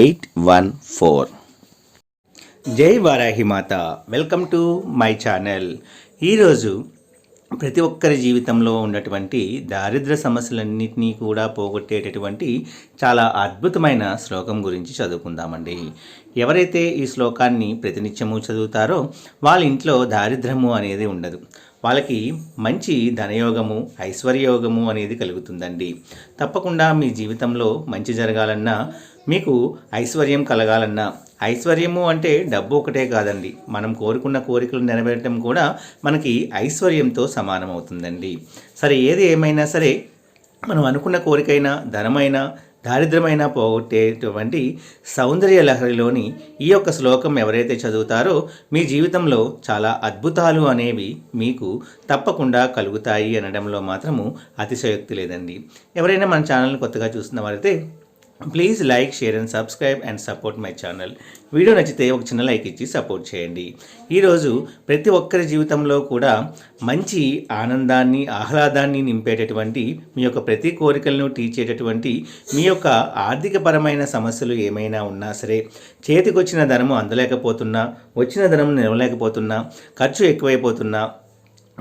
eight one four జై వారాహి మాత. Welcome to my channel ఈరోజు ప్రతి ఒక్కరి జీవితంలో ఉన్నటువంటి దారిద్ర సమస్యలన్నింటినీ కూడా పోగొట్టేటటువంటి చాలా అద్భుతమైన శ్లోకం గురించి చదువుకుందామండి. ఎవరైతే ఈ శ్లోకాన్ని ప్రతినిత్యము చదువుతారో వాళ్ళ ఇంట్లో దారిద్రము అనేది ఉండదు. వాళ్ళకి మంచి ధనయోగము ఐశ్వర్యయోగము అనేది కలుగుతుందండి. తప్పకుండా మీ జీవితంలో మంచి జరగాలన్నా మీకు ఐశ్వర్యం కలగాలన్నా ఐశ్వర్యము అంటే డబ్బు ఒకటే కాదండి. మనం కోరుకున్న కోరికలు నెరవేరటం కూడా మనకి ఐశ్వర్యంతో సమానం అవుతుందండి సరే ఏది ఏమైనా సరే మనం అనుకున్న కోరికైనా ధనమైనా దారిద్రమైన పోగొట్టేటువంటి సౌందర్య లహరిలోని ఈ యొక్క శ్లోకం ఎవరైతే చదువుతారో మీ జీవితంలో చాలా అద్భుతాలు అనేవి మీకు తప్పకుండా కలుగుతాయి అనడంలో మాత్రము అతిశయోక్తి లేదండి. ఎవరైనా మన ఛానల్ని కొత్తగా చూస్తున్న వారైతే please like share and subscribe and support my channel video నచ్చితే ఒక చిన్న లైక్ ఇచ్చి సపోర్ట్ చేయండి. ఈరోజు ప్రతి ఒక్కరి జీవితంలో కూడా మంచి ఆనందాన్ని ఆహ్లాదాన్ని నింపేటటువంటి మీ యొక్క ప్రతి కోరికలను తీర్చేటటువంటి మీ యొక్క ఆర్థికపరమైన సమస్యలు ఏమైనా ఉన్నా సరే చేతికొచ్చిన ధనము అందలేకపోతున్నా వచ్చిన ధనం నిలవలేకపోతున్నా ఖర్చు ఎక్కువైపోతున్నా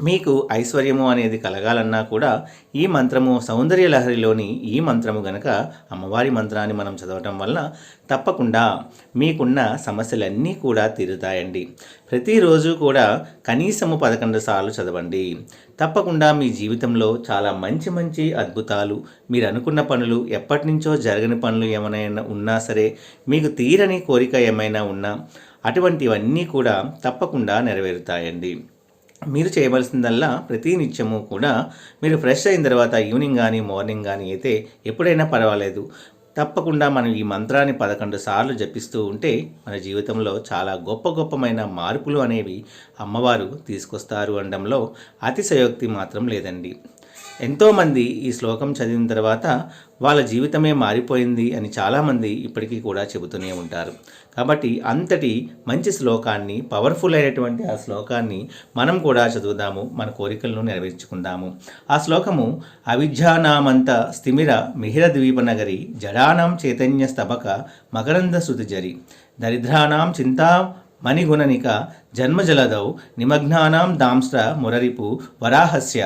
మీకు ఐశ్వర్యము అనేది కలగాలన్నా కూడా ఈ మంత్రము సౌందర్య లహరిలోని ఈ మంత్రము గనక అమ్మవారి మంత్రాన్ని మనం చదవటం వల్ల తప్పకుండా మీకున్న సమస్యలన్నీ కూడా తీరుతాయండి. ప్రతిరోజు కూడా కనీసము పదకొండు సార్లు చదవండి. తప్పకుండా మీ జీవితంలో చాలా మంచి మంచి అద్భుతాలు మీరు అనుకున్న పనులు ఎప్పటి నుంచో జరగని పనులు ఏమైనా ఉన్నా సరే మీకు తీరని కోరిక ఏమైనా ఉన్నా అటువంటివన్నీ కూడా తప్పకుండా నెరవేరుతాయండి. మీరు చేయవలసిందల్లా ప్రతి నిత్యము కూడా మీరు ఫ్రెష్ అయిన తర్వాత ఈవినింగ్ కానీ మార్నింగ్ కానీ అయితే ఎప్పుడైనా పర్వాలేదు. తప్పకుండా మనం ఈ మంత్రాన్ని పదకొండు సార్లు జపిస్తూ ఉంటే మన జీవితంలో చాలా గొప్ప గొప్పమైన మార్పులు అనేవి అమ్మవారు తీసుకొస్తారు అనడంలో అతిశయోక్తి మాత్రం లేదండి. ఎంతోమంది ఈ శ్లోకం చదివిన తర్వాత వాళ్ళ జీవితమే మారిపోయింది అని చాలామంది ఇప్పటికీ కూడా చెబుతూనే ఉంటారు. కాబట్టి అంతటి మంచి శ్లోకాన్ని పవర్ఫుల్ అయినటువంటి ఆ శ్లోకాన్ని మనం కూడా చదువుదాము మన కోరికలను నెరవేర్చుకుందాము. ఆ శ్లోకము అవిద్యానామంత స్థిమిర మిహిర ద్వీపనగరి జడానాం చైతన్య స్తబక మకరంద శృతిజరి దరిద్రానాం చింతా మణిగుణనిక జన్మజలదౌ నిమగ్నానాం దాంస్ర మురరిపు వరాహస్య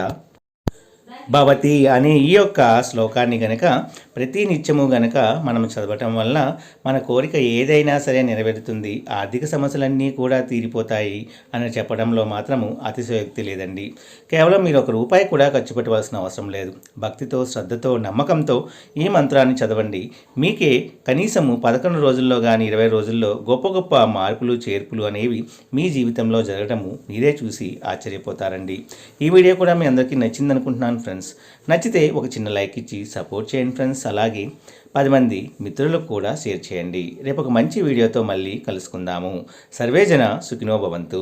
భవతి అనే ఈ యొక్క శ్లోకాన్ని గనక ప్రతి నిత్యము గనక మనం చదవటం వల్ల మన కోరిక ఏదైనా సరే నెరవేరుతుంది. ఆర్థిక సమస్యలన్నీ కూడా తీరిపోతాయి అని చెప్పడంలో మాత్రము అతిశయోక్తి లేదండి. కేవలం మీరు ఒక రూపాయి కూడా ఖర్చు పెట్టవలసిన అవసరం లేదు. భక్తితో శ్రద్ధతో నమ్మకంతో ఈ మంత్రాన్ని చదవండి. మీకే కనీసము పదకొండు రోజుల్లో కానీ ఇరవై రోజుల్లో గొప్ప గొప్ప మార్పులు చేర్పులు అనేవి మీ జీవితంలో జరగటము మీరే చూసి ఆశ్చర్యపోతారండి. ఈ వీడియో కూడా మీ అందరికీ నచ్చింది అనుకుంటున్నాను ఫ్రెండ్స్ నచ్చితే ఒక చిన్న లైక్ ఇచ్చి సపోర్ట్ చేయండి ఫ్రెండ్స్ అలాగే పది మంది మిత్రులకు కూడా షేర్ చేయండి. రేపు ఒక మంచి వీడియోతో మళ్ళీ కలుసుకుందాము. సర్వేజన సుఖినో భవంతు.